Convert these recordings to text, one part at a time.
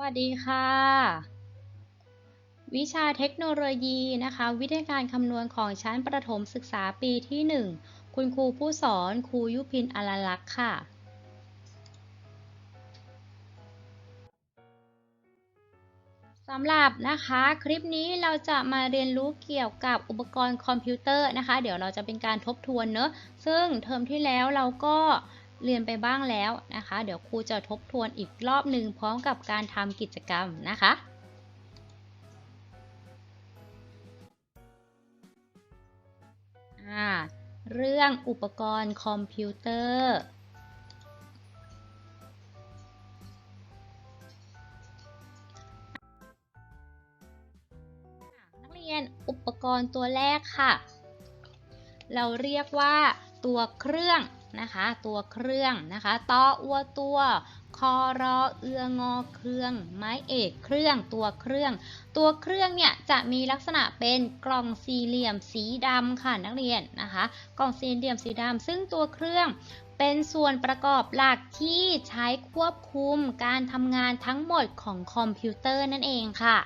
วัสดีค่ะ วิชาเทคโนโลยีนะคะ วิธีการคำนวณของชั้นประถมศึกษาปีที่ 1 คุณครูผู้สอนครูยุพินอลลักษ์ค่ะสำหรับนะคะคลิปนี้เราจะมาเรียนรู้เกี่ยวกับอุปกรณ์คอมพิวเตอร์นะคะ เดี๋ยวเราจะเป็นการทบทวนเนอะซึ่งเทอมที่แล้วเราก็ เรียนไปบ้างแล้วนะคะ เดี๋ยวครูจะทบทวนอีกรอบหนึ่งพร้อมกับการทำกิจกรรมนะคะเรื่องอุปกรณ์คอมพิวเตอร์ นักเรียนอุปกรณ์ตัวแรกค่ะ เราเรียกว่าตัวเครื่อง นะคะ ตัวเครื่องนะคะตออัวตัวคอรอเอืองอเครื่อง ไม้เอกเครื่องตัวเครื่อง ตัวเครื่องเนี่ยจะมีลักษณะเป็นกล่องสี่เหลี่ยมสีดำค่ะนักเรียนนะคะ กล่องสี่เหลี่ยมสีดำซึ่งตัวเครื่องเป็นส่วนประกอบหลักที่ใช้ควบคุมการทำงานทั้งหมดของคอมพิวเตอร์นั่นเองค่ะ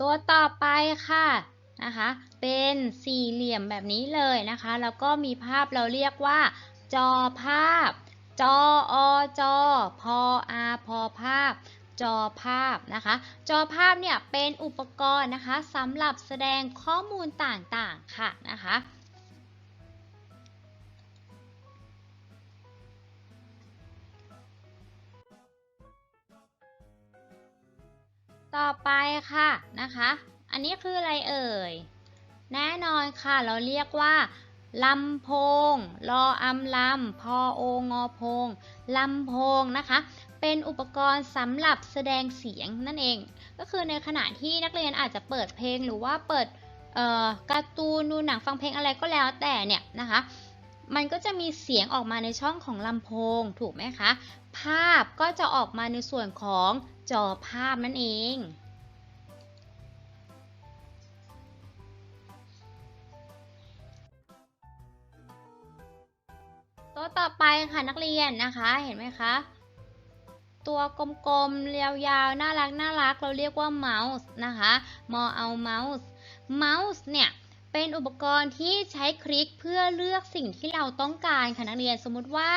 ตัวต่อไปค่ะนะคะ เป็นสี่เหลี่ยมแบบนี้เลยนะคะ แล้วก็มีภาพเราเรียกว่า จอภาพ จออจอพออาพอภาพ จอภาพนะคะ จอภาพเนี่ยเป็นอุปกรณ์นะคะสำหรับแสดงข้อมูลต่างๆค่ะนะคะ ต่อไปค่ะนะคะ อันนี้คืออะไรเอ่ย แน่นอนค่ะ เราเรียกว่าลำโพง รออำลำ พอโองอโพง ลำโพงนะคะ เป็นอุปกรณ์สำหรับแสดงเสียงนั่นเอง ก็คือในขณะที่นักเรียนอาจจะเปิดเพลงหรือว่าเปิดการ์ตูนดูหนังฟังเพลงอะไรก็แล้วแต่เนี่ยนะคะ มันก็จะมีเสียงออกมาในช่องของลำโพงถูกไหมคะ ภาพก็จะออกมาในส่วนของ จอภาพนั่นเอง ตัวต่อไปค่ะนักเรียนนะคะ เห็นไหมคะ ตัวกลมๆยาวๆ น่ารักน่ารัก เราเรียกว่าเมาส์นะคะ มอเอาเมาส์ เมาส์เนี่ย เป็นอุปกรณ์ที่ใช้คลิกเพื่อเลือกสิ่งที่เราต้องการค่ะนักเรียนสมมุติว่า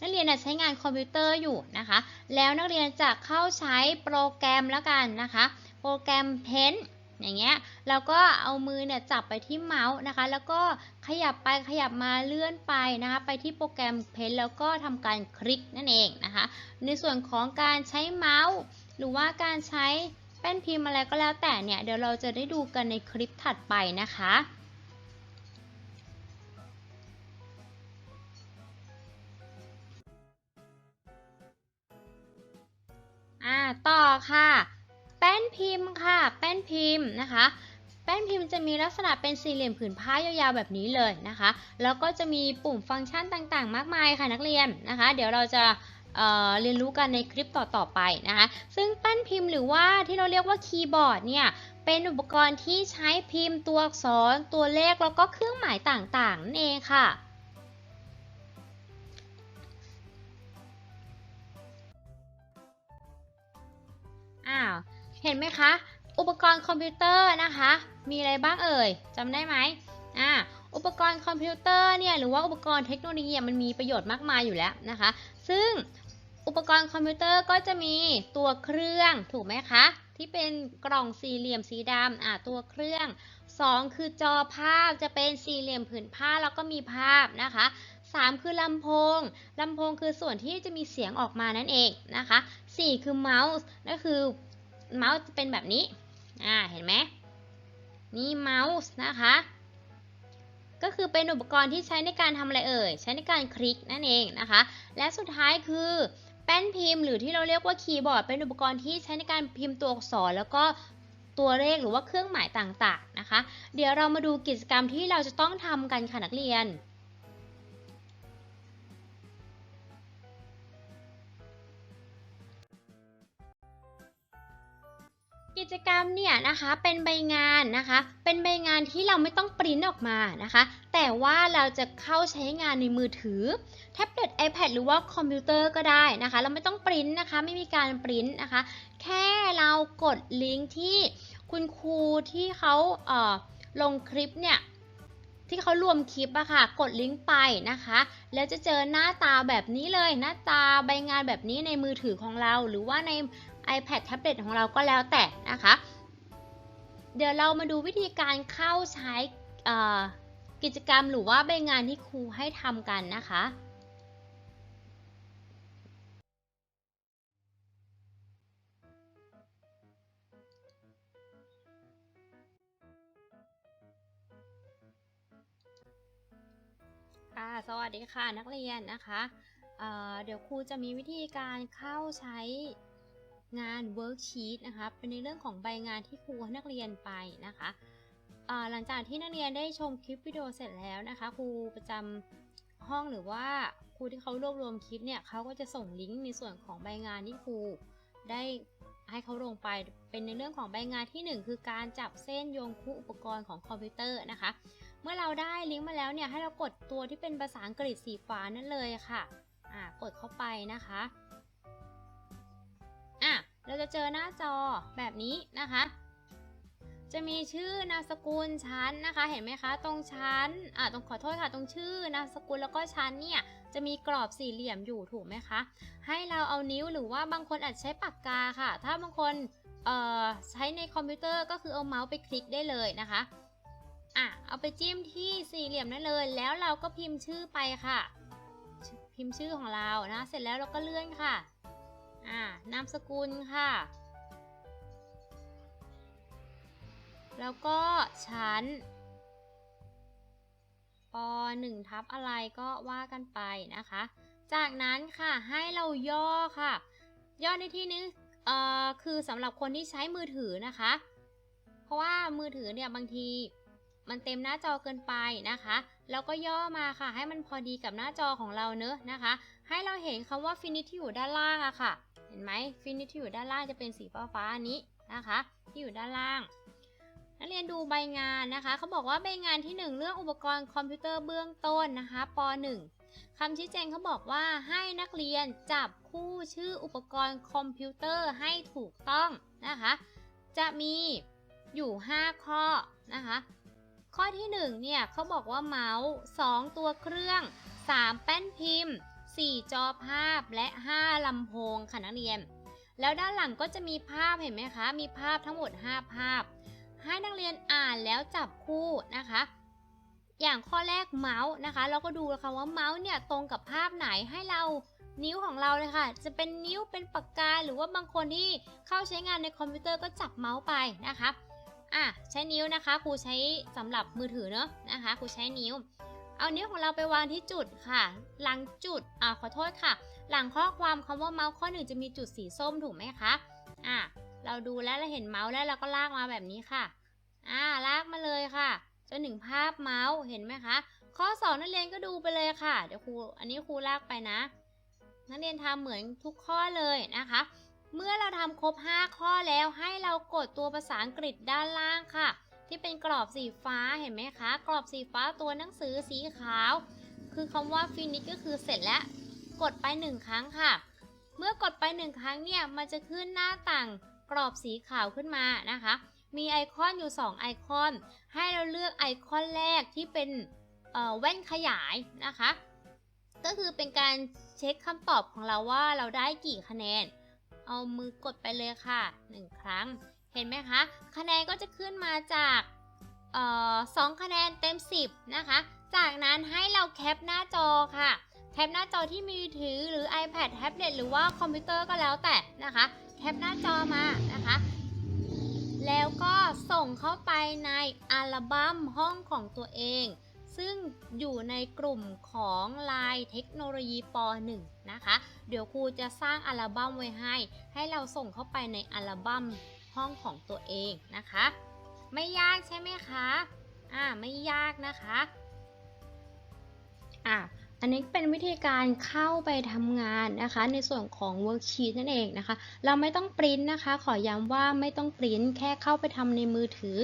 นักเรียนใช้งานคอมพิวเตอร์อยู่นะคะ แล้วนักเรียนจะเข้าใช้โปรแกรมแล้วกันนะคะ โปรแกรมเพนอย่างเงี้ยเราก็เอามือเนี่ยจับไปที่เมาส์นะคะ แล้วก็ขยับไปขยับมาเลื่อนไปนะคะ ไปที่โปรแกรมเพนแล้วก็ทำการคลิกนั่นเองนะคะ ในส่วนของการใช้เมาส์ หรือว่าการใช้ แป้นพิมพ์อะไรก็แล้วแต่เนี่ย เดี๋ยวเราจะได้ดูกันในคลิปถัดไปนะคะอ่าต่อค่ะ แป้นพิมพ์ค่ะ แป้นพิมพ์นะคะ แป้นพิมพ์จะมีลักษณะเป็นสี่เหลี่ยมผืนผ้ายาวๆแบบนี้เลยนะคะ แล้วก็จะมีปุ่มฟังก์ชันต่างๆ มากมายค่ะนักเรียนนะคะ เดี๋ยวเราจะ เเรียนรู้กันในคลิปต่อๆไปนะคะ ซึ่งแป้นพิมพ์หรือว่าที่เราเรียกว่าคีย์บอร์ดเนี่ยเป็นอุปกรณ์ที่ใช้พิมพ์ตัวอักษร ตัวเลขแล้วก็เครื่องหมายต่างๆนั่นเองค่ะอ้าวเห็นไหมคะ อุปกรณ์คอมพิวเตอร์นะคะ มีอะไรบ้างเอ่ยจำได้ไหมอ่าอุปกรณ์คอมพิวเตอร์เนี่ยหรือว่าอุปกรณ์เทคโนโลยีมันมีประโยชน์มากมายอยู่แล้วนะคะ ซึ่ง อุปกรณ์คอมพิวเตอร์ก็จะมีตัวเครื่องถูกไหมคะ ที่เป็นกล่องสี่เหลี่ยมสีดำอ่าตัวเครื่อง 2 คือจอภาพจะเป็นสี่เหลี่ยมผืนผ้าแล้วก็มีภาพนะคะ 3 คือลำโพงลำโพงคือส่วนที่จะมีเสียงออกมานั่นเองนะคะ 4 คือเมาส์นั่นคือเมาส์จะเป็นแบบนี้อ่าเห็นไหมนี่เมาส์นะคะก็คือเป็นอุปกรณ์ที่ใช้ในการทำอะไรเอ่ย ใช้ในการคลิกนั่นเองนะคะ และสุดท้ายคือ แป้นพิมพ์หรือที่เราเรียกว่าคีย์บอร์ดเป็นอุปกรณ์ที่ใช้ในการพิมพ์ตัวอักษร แล้วก็ตัวเลขหรือว่าเครื่องหมายต่างๆนะคะ เดี๋ยวเรามาดูกิจกรรมที่เราจะต้องทำกันค่ะนักเรียน มเนี่ยนะคะเป็นใบงานนะคะ เป็นใบงานที่เราไม่ต้องปริ้นออกมานะคะ แต่ว่าเราจะเข้าใช้งานในมือถือแท็บเล็ต iPad หรือว่าคอมพิวเตอร์ก็ได้นะคะ เราไม่ต้องปริ้นนะคะ ไม่มีการปริ้นนะคะ แค่เรากดลิงก์ที่คุณครูที่เขาเลงคลิปเนี่ย ที่เขารวมคลิปอะค่ะ กดลิงก์ไปนะคะ แล้วจะเจอหน้าตาแบบนี้เลย หน้าตาใบงานแบบนี้ในมือถือของเรา หรือว่าใน iPad แท็บเล็ตของเราก็แล้วแต่นะคะ เดี๋ยวเรามาดูวิธีการเข้าใช้กิจกรรมหรือว่าใบงานที่ครูให้ทำกันนะคะ สวัสดีค่ะนักเรียนนะคะเเดี๋ยวครูจะมีวิธีการเข้าใช้งาน worksheet นะคะ เป็นในเรื่องของใบงานที่ครูให้นักเรียนไปนะคะหลังจากที่นักเรียนได้ชมคลิปวิดีโอเสร็จแล้วนะคะครูประจำห้องหรือว่าครูที่เขารวบรวมคลิปเนี่ยเขาก็จะส่งลิงก์ในส่วนของใบงานที่ครูได้ให้เขาลงไปเป็นในเรื่องของใบงานที่หนึ่งคือการจับเส้นโยงคู่อุปกรณ์ของคอมพิวเตอร์นะคะ เมื่อเราได้ลิงก์มาแล้วเนี่ยให้เรากดตัวที่เป็นภาษาอังกฤษสีฟ้านั่นเลยค่ะอ่ากดเข้าไปนะคะอะเราจะเจอหน้าจอแบบนี้นะคะ จะมีชื่อนามสกุลชั้นนะคะ เห็นไหมคะ ตรงชั้นอ่าตรงขอโทษค่ะ ตรงชื่อนามสกุลแล้วก็ชั้นเนี่ยจะมีกรอบสี่เหลี่ยมอยู่ถูกไหมคะ ให้เราเอานิ้วหรือว่าบางคนอาจใช้ปากกาค่ะ ถ้าบางคนเอ่อใช้ในคอมพิวเตอร์ก็คือเอาเมาส์ไปคลิกได้เลยนะคะ อะเอาไปจิ้มที่สี่เหลี่ยมนั่นเลย แล้วเราก็พิมพ์ชื่อไปค่ะ พิมพ์ชื่อของเรานะ เสร็จแล้วเราก็เลื่อนค่ะ อ่านามสกุลค่ะ แล้วก็ชั้นป .1 ทับอะไรก็ว่ากันไปนะคะ จากนั้นค่ะให้เราย่อค่ะ ย่อในที่นี้เอ่อคือสำหรับคนที่ใช้มือถือนะคะ เพราะว่ามือถือเนี่ยบางที มันเต็มหน้าจอเกินไปนะคะแล้วก็ย่อมาค่ะ ให้มันพอดีกับหน้าจอของเราเนอะนะคะ ให้เราเห็นคำว่า finish ที่อยู่ด้านล่างอะค่ะ เห็นไหม finish ที่อยู่ด้านล่างจะเป็นสีฟ้าฟ้าๆอันนี้นะคะ ที่อยู่ด้านล่าง นักเรียนดูใบงานนะคะเขาบอกว่าใบงานที่ 1 เรื่องอุปกรณ์คอมพิวเตอร์เบื้องต้นนะคะป .1 คำชี้แจงเขาบอกว่าให้นักเรียนจับคู่ชื่ออุปกรณ์คอมพิวเตอร์ให้ถูกต้องนะคะ จะมีอยู่ 5 ข้อนะคะ ข้อที่ 1 เนี่ยเขาบอกว่าเมาส์ 2 ตัวเครื่อง 3 แป้นพิมพ์ 4 จอภาพและ 5ลำโพงค่ะนักเรียน แล้วด้านหลังก็จะมีภาพเห็นไหมคะ มีภาพทั้งหมด 5 ภาพ ให้นักเรียนอ่านแล้วจับคู่นะคะ อย่างข้อแรกเมาส์นะคะ เราก็ดูนะคะว่าเมาส์เนี่ยตรงกับภาพไหนให้เรานิ้วของเราเลยค่ะ จะเป็นนิ้วเป็นปากกาหรือว่าบางคนที่เข้าใช้งานในคอมพิวเตอร์ก็จับเมาส์ไปนะคะ อะใช้นิ้วนะคะครูใช้สำหรับมือถือเนอะนะคะครูใช้นิ้ว เอานิ้วของเราไปวางที่จุดค่ะ หลังจุดอ่าขอโทษค่ะ หลังข้อความคำว่าเมาส์ข้อหนึ่งจะมีจุดสีส้มถูกไหมคะอะเราดูแล้วเราเห็นเมาส์แล้วเราก็ลากมาแบบนี้ค่ะอ่าลากมาเลยค่ะจนถึงภาพเมาส์เห็นไหมคะข้อสองนักเรียนก็ดูไปเลยค่ะเดี๋ยวครูอันนี้ครูลากไปนะ นักเรียนทำเหมือนทุกข้อเลยนะคะ เมื่อเราทำครบ 5 ข้อแล้วให้เรากดตัวภาษาอังกฤษด้านล่างค่ะ ที่เป็นกรอบสีฟ้าเห็นไหมคะ กรอบสีฟ้าตัวหนังสือสีขาว คือคำว่า finish ก็คือเสร็จแล้ว กดไป 1 ครั้งค่ะ เมื่อกดไป 1 ครั้งเนี่ย มันจะขึ้นหน้าต่างกรอบสีขาวขึ้นมานะคะ มีไอคอนอยู่ 2 ไอคอน ให้เราเลือกไอคอนแรกที่เป็นเอ่อแว่นขยายนะคะ ก็คือเป็นการเช็คคำตอบของเราว่าเราได้กี่คะแนน เอามือกดไปเลยค่ะ 1 ครั้ง เห็นไหมคะ คะแนนก็จะขึ้นมาจากออสองคะแนนเต็ม 10 นะคะ จากนั้นให้เราแคปหน้าจอค่ะ แคปหน้าจอที่มือถือหรือ iPad แท็บเล็ตหรือว่าคอมพิวเตอร์ก็แล้วแต่นะคะ แคปหน้าจอมานะคะ แล้วก็ส่งเข้าไปในอัลบั้มห้องของตัวเอง ซึ่งอยู่ในกลุ่มของลายเทคโนโลยีป .1 นะคะ เดี๋ยวครูจะสร้างอัลบั้มไว้ให้ ให้เราส่งเข้าไปในอัลบั้มห้องของตัวเองนะคะ ไม่ยากใช่ไหมคะ อ่า ไม่ยากนะคะ อ่า อันนี้เป็นวิธีการเข้าไปทำงานนะคะ ในส่วนของ worksheet นั่นเองนะคะ เราไม่ต้องปริ้นนะคะ ขอย้ำว่าไม่ต้องปริ้นแค่เข้าไปทำในมือถือ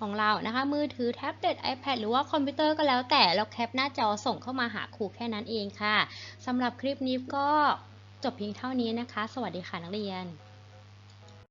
ของเรานะคะ มือถือแท็บเล็ต iPad หรือว่าคอมพิวเตอร์ก็แล้วแต่เราแคปหน้าจอส่งเข้ามาหาครูแค่นั้นเองค่ะสำหรับคลิปนี้ก็จบเพียงเท่านี้นะคะ สวัสดีค่ะนักเรียน